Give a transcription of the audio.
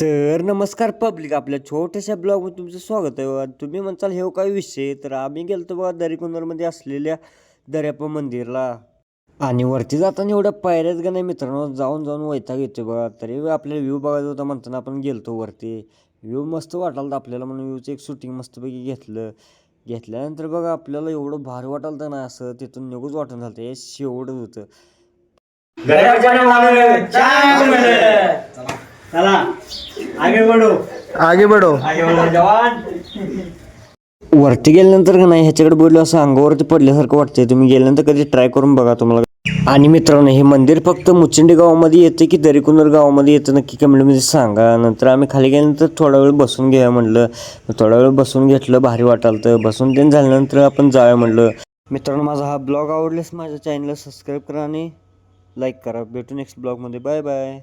तर नमस्कार पब्लिक आपल्या छोट्याशा ब्लॉगमध्ये तुमचं स्वागत आहे. तुम्ही म्हणताल हे हो काय विषय? तर आम्ही गेलतो बघा दरीकुंदरमध्ये असलेल्या दर्याप्पा मंदिरला. आणि वरती जाताना एवढ्या पायऱ्याच का नाही मित्रांनो? जाऊन जाऊन वैताग येतो बघा. तरी आपल्याला व्ह्यू बघायचा होता म्हणताना आपण गेलतो वरती. व्ह्यू मस्त वाटाल होता आपल्याला म्हणून. व्ह्यूचं एक शूटिंग मस्तपैकी घेतलं. घेतल्यानंतर बघा आपल्याला एवढं भारी वाटाल होतं ना असं तिथून निघूच वाटून झालं हे शेवटच होतं. चला आगे बढो. आगे बढ़ो. आगे बढो जवान. वरती गेल्यानंतर का नाही ह्याच्याकडे बोललो असं अंगावरती पडल्यासारखं वाटतंय. तुम्ही गेल्यानंतर कधी ट्राय करून बघा तुम्हाला. आणि मित्रांनो हे मंदिर फक्त मुचिंडी गावामध्ये येते की दरीकुंदर गावामध्ये येतं नक्की कमेंटमध्ये सांगा. नंतर आम्ही खाली गेल्यानंतर थोडा वेळ बसून घेऊया म्हणलं. मग थोडा वेळ बसून घेतलं भारी वाटाल तर बसून ते झाल्यानंतर आपण जाऊया म्हणलं. मित्रांनो माझा हा ब्लॉग आवडल्यास माझ्या चॅनलला सबस्क्राईब करा आणि लाईक करा. भेटू नेक्स्ट ब्लॉगमध्ये बाय बाय